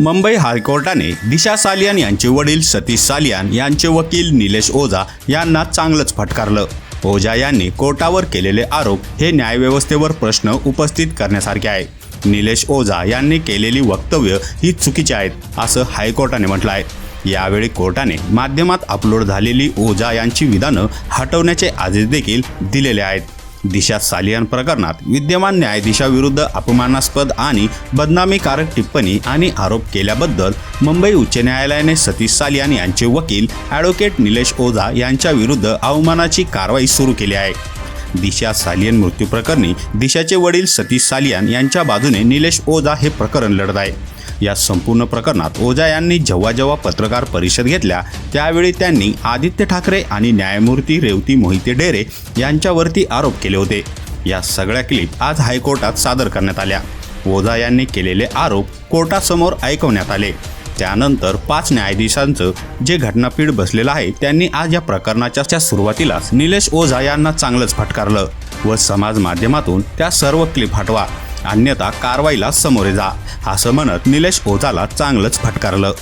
मुंबई हायकोर्टाने दिशा सालियान यांचे वडील सतीश सालियान यांचे वकील निलेश ओझा यांना चांगलंच फटकारलं. ओझा यांनी कोर्टावर केलेले आरोप हे न्यायव्यवस्थेवर प्रश्न उपस्थित करण्यासारखे आहे. निलेश ओझा यांनी केलेली वक्तव्य ही चुकीची आहेत असं हायकोर्टाने म्हटलं आहे यावेळी कोर्टाने माध्यमात अपलोड झालेली ओझा यांची विधानं हटवण्याचे आदेश देखील दिलेले आहेत. दिशा सालियान प्रकरणात विद्यमान न्यायाधीशाविरुद्ध अपमानास्पद आणि बदनामीकारक टिप्पणी आणि आरोप केल्याबद्दल मुंबई उच्च न्यायालयाने सतीश सालियान यांचे वकील ॲडव्होकेट निलेश ओझा यांच्या विरुद्ध अवमानाची कारवाई सुरू केली आहे. दिशा सालियन मृत्यू प्रकरणी दिशाचे वडील सतीश सालियान यांच्या बाजूने निलेश ओझा हे प्रकरण लढत आहे. या संपूर्ण प्रकरणात ओझा यांनी जेव्हा जेव्हा पत्रकार परिषद घेतल्या त्यावेळी त्यांनी आदित्य ठाकरे आणि न्यायमूर्ती रेवती मोहिते डेरे यांच्यावरती आरोप केले होते. या सगळ्या क्लिप आज हायकोर्टात सादर करण्यात आल्या. ओझा यांनी केलेले आरोप कोर्टासमोर ऐकवण्यात आले. त्यानंतर पाच न्यायाधीशांचं जे घटनापीठ बसलेलं आहे त्यांनी आज या प्रकरणाच्या सुरुवातीलाच निलेश ओझा यांना चांगलंच फटकारलं व समाज माध्यमातून त्या सर्व क्लिप हटवा. अन्यथा कारवाईला सामोरे जा असं म्हणत निलेश ओझाला चांगलंच फटकारलं.